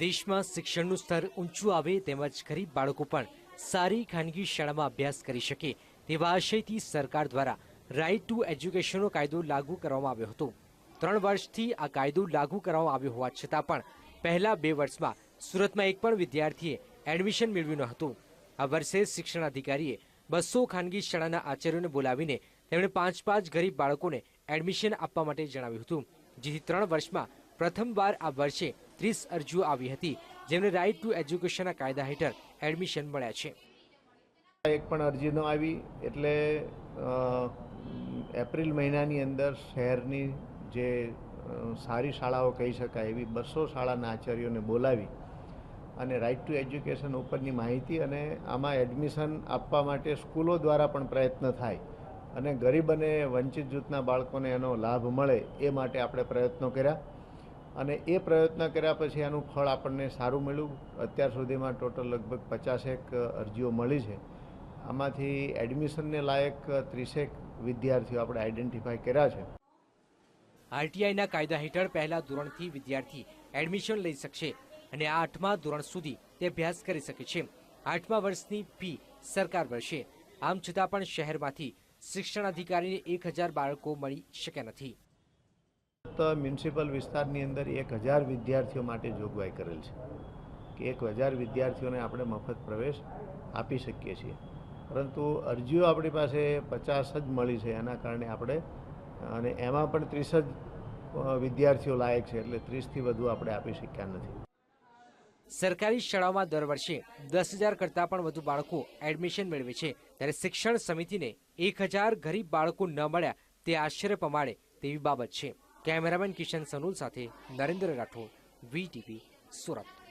દેશમાં શિક્ષણનું સ્તર ઊંચું આવે તેમજ ગરીબ બાળકો પણ સારી ખાનગી શાળામાં અભ્યાસ કરી શકે તેવા આશયથી સરકાર દ્વારા રાઇટ ટુ એજ્યુકેશનનો કાયદો લાગુ કરવામાં આવ્યો હતો. ત્રણ વર્ષથી આ કાયદો લાગુ કરવામાં આવ્યો હોવા છતાં પણ પહેલા બે વર્ષમાં સુરતમાં એક પણ વિદ્યાર્થીએ એડમિશન મેળવ્યું ન હતું. આ વર્ષે શિક્ષણ અધિકારીએ બસો ખાનગી શાળાના આચાર્યોને બોલાવીને તેમણે પાંચ પાંચ ગરીબ બાળકોને એડમિશન આપવા માટે જણાવ્યું હતું, જેથી ત્રણ વર્ષમાં પ્રથમવાર આ વર્ષે ત્રીસ અરજીઓ આવી હતી, જેમને રાઇટ ટુ એજ્યુકેશનના કાયદા હેઠળ એડમિશન મળ્યા છે. એક પણ અરજી ન આવી, એટલે એપ્રિલ મહિનાની અંદર શહેરની જે સારી શાળાઓ કહી શકાય, એવી બસો શાળાના આચાર્યોને બોલાવી અને રાઇટ ટુ એજ્યુકેશન ઉપરની માહિતી અને આમાં એડમિશન આપવા માટે સ્કૂલો દ્વારા પણ પ્રયત્ન થાય અને ગરીબ અને વંચિત જૂથના બાળકોને એનો લાભ મળે એ માટે આપણે પ્રયત્નો કર્યા. અને એ પ્રયત્ન કર્યા પછી એનું ફળ આપણને સારું મળ્યું. અત્યાર સુધીમાં ટોટલ લગભગ પચાસેક અરજીઓ મળી છે. આમાંથી એડમિશનને લાયક ત્રીસેક વિદ્યાર્થીઓ આપણે આઈડેન્ટિફાય કર્યા છે. આરટીઆઈના કાયદા હેઠળ પહેલા ધોરણથી વિદ્યાર્થી એડમિશન લઈ શકશે અને આઠમા ધોરણ સુધી તે અભ્યાસ કરી શકે છે. આઠમા વર્ષની ફી સરકાર ભરશે. આમ છતાં પણ શહેરમાંથી શિક્ષણ અધિકારીને એક હજાર બાળકો મળી શક્યા નથી. તો મ્યુનિસિપલ વિસ્તારની અંદર એક હજાર વિદ્યાર્થીઓ માટે જોગવાઈ કરેલ છે કે એક હજાર વિદ્યાર્થીઓને આપણે મફત પ્રવેશ આપી શકીએ છીએ. પરંતુ અરજીઓ આપણી પાસે પચાસ જ મળી છે, એના કારણે આપણે, અને એમાં પણ ત્રીસ જ વિદ્યાર્થીઓ લાયક છે, એટલે ત્રીસથી વધુ આપણે આપી શક્યા નથી. સરકારી શાળાઓમાં દર વર્ષે દસ હજાર કરતાં પણ વધુ બાળકો એડમિશન મેળવે છે. ત્યારે શિક્ષણ સમિતિને એક હજાર ગરીબ બાળકો ન મળ્યા તે આશ્ચર્ય પમાડે તેવી બાબત છે. કેમેરામેન કિશન સનુલ સાથે નરેન્દ્ર રાઠોડ વીટીવી સુરત.